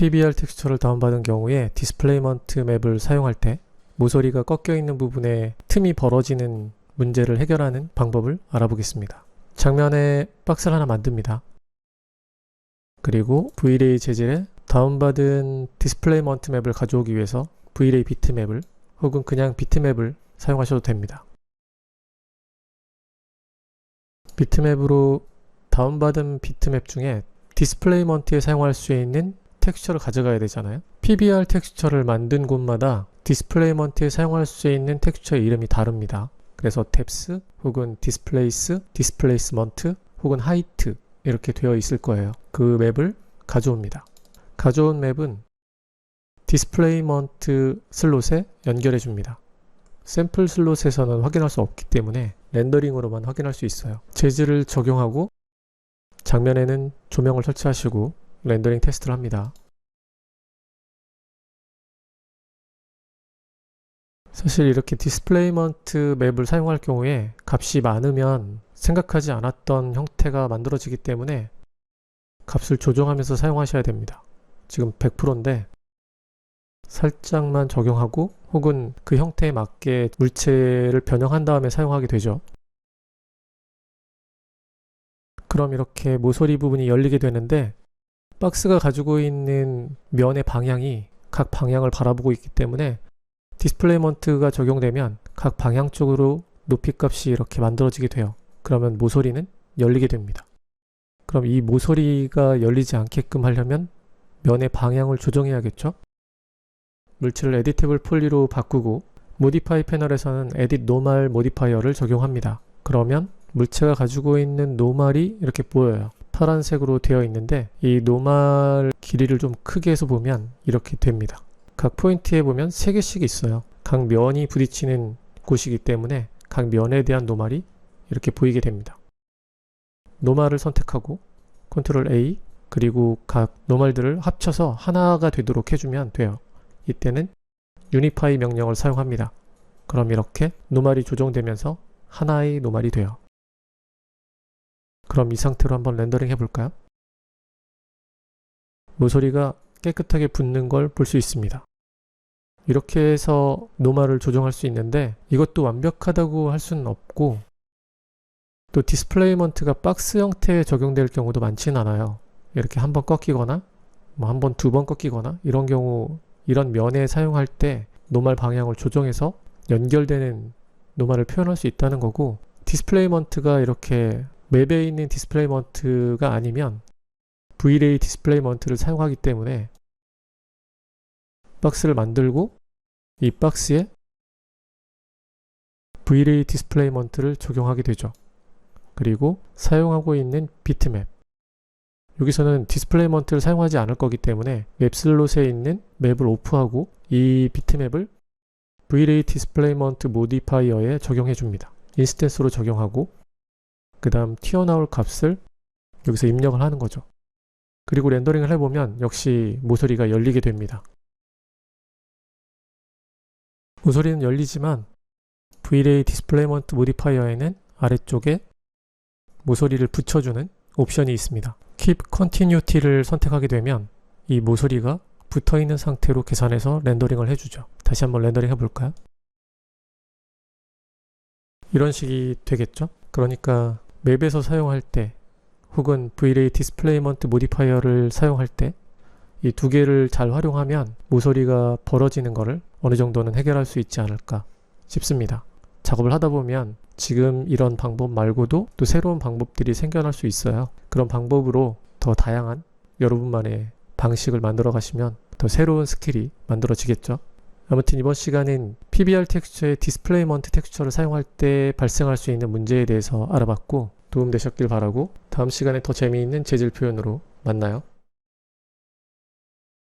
PBR 텍스처를 다운받은 경우에 디스플레이먼트 맵을 사용할 때 모서리가 꺾여 있는 부분에 틈이 벌어지는 문제를 해결하는 방법을 알아보겠습니다. 장면에 박스를 하나 만듭니다. 그리고 Vray 재질의 다운받은 디스플레이먼트 맵을 가져오기 위해서 Vray 비트맵을 혹은 그냥 비트맵을 사용하셔도 됩니다. 비트맵으로 다운받은 비트맵 중에 디스플레이먼트에 사용할 수 있는 텍스처를 가져가야 되잖아요. PBR 텍스처를 만든 곳마다 디스플레이먼트에 사용할 수 있는 텍스처의 이름이 다릅니다. 그래서 탭스 혹은 디스플레이스, 디스플레이스먼트 혹은 하이트 이렇게 되어 있을 거예요. 그 맵을 가져옵니다. 가져온 맵은 디스플레이먼트 슬롯에 연결해 줍니다. 샘플 슬롯에서는 확인할 수 없기 때문에 렌더링으로만 확인할 수 있어요. 재질을 적용하고 장면에는 조명을 설치하시고 렌더링 테스트를 합니다. 사실 이렇게 디스플레이먼트 맵을 사용할 경우에 값이 많으면 생각하지 않았던 형태가 만들어지기 때문에 값을 조정하면서 사용하셔야 됩니다. 지금 100%인데 살짝만 적용하고 혹은 그 형태에 맞게 물체를 변형한 다음에 사용하게 되죠. 그럼 이렇게 모서리 부분이 열리게 되는데 박스가 가지고 있는 면의 방향이 각 방향을 바라보고 있기 때문에 디스플레이먼트가 적용되면 각 방향 쪽으로 높이 값이 이렇게 만들어지게 돼요. 그러면 모서리는 열리게 됩니다. 그럼 이 모서리가 열리지 않게끔 하려면 면의 방향을 조정해야겠죠? 물질을 에디테이블 폴리로 바꾸고 모디파이 패널에서는 에딧 노말 모디파이어를 적용합니다. 그러면 물체가 가지고 있는 노말이 이렇게 보여요. 파란색으로 되어 있는데 이 노말 길이를 좀 크게 해서 보면 이렇게 됩니다. 각 포인트에 보면 3개씩 있어요. 각 면이 부딪히는 곳이기 때문에 각 면에 대한 노말이 이렇게 보이게 됩니다. 노말을 선택하고 컨트롤 A 그리고 각 노말들을 합쳐서 하나가 되도록 해주면 돼요. 이때는 유니파이 명령을 사용합니다. 그럼 이렇게 노말이 조정되면서 하나의 노말이 돼요. 그럼 이 상태로 한번 렌더링 해볼까요? 모서리가 깨끗하게 붙는 걸 볼 수 있습니다. 이렇게 해서 노말을 조정할 수 있는데 이것도 완벽하다고 할 수는 없고 또 디스플레이먼트가 박스 형태에 적용될 경우도 많지는 않아요. 이렇게 한 번 꺾이거나 뭐 한 번, 두 번 꺾이거나 이런 경우 이런 면에 사용할 때 노말 방향을 조정해서 연결되는 노말을 표현할 수 있다는 거고 디스플레이먼트가 이렇게 맵에 있는 디스플레이먼트가 아니면 Vray 디스플레이먼트를 사용하기 때문에 박스를 만들고 이 박스에 Vray 디스플레이먼트를 적용하게 되죠. 그리고 사용하고 있는 비트맵 여기서는 디스플레이먼트를 사용하지 않을 거기 때문에 맵 슬롯에 있는 맵을 오프하고 이 비트맵을 Vray 디스플레이먼트 모디파이어에 적용해 줍니다. 인스턴스로 적용하고 그 다음 튀어나올 값을 여기서 입력을 하는 거죠. 그리고 렌더링을 해보면 역시 모서리가 열리게 됩니다. 모서리는 열리지만 Vray 디스플레이먼트 모디파이어에는 아래쪽에 모서리를 붙여주는 옵션이 있습니다. Keep Continuity를 선택하게 되면 이 모서리가 붙어있는 상태로 계산해서 렌더링을 해주죠. 다시 한번 렌더링 해볼까요? 이런 식이 되겠죠? 그러니까 맵에서 사용할 때 혹은 Vray 디스플레이먼트 모디파이어를 사용할 때 이 두 개를 잘 활용하면 모서리가 벌어지는 것을 어느 정도는 해결할 수 있지 않을까 싶습니다. 작업을 하다 보면 지금 이런 방법 말고도 또 새로운 방법들이 생겨날 수 있어요. 그런 방법으로 더 다양한 여러분만의 방식을 만들어 가시면 더 새로운 스킬이 만들어지겠죠. 아무튼 이번 시간은 PBR 텍스처의 디스플레이먼트 텍스처를 사용할 때 발생할 수 있는 문제에 대해서 알아봤고 도움되셨길 바라고 다음 시간에 더 재미있는 재질 표현으로 만나요.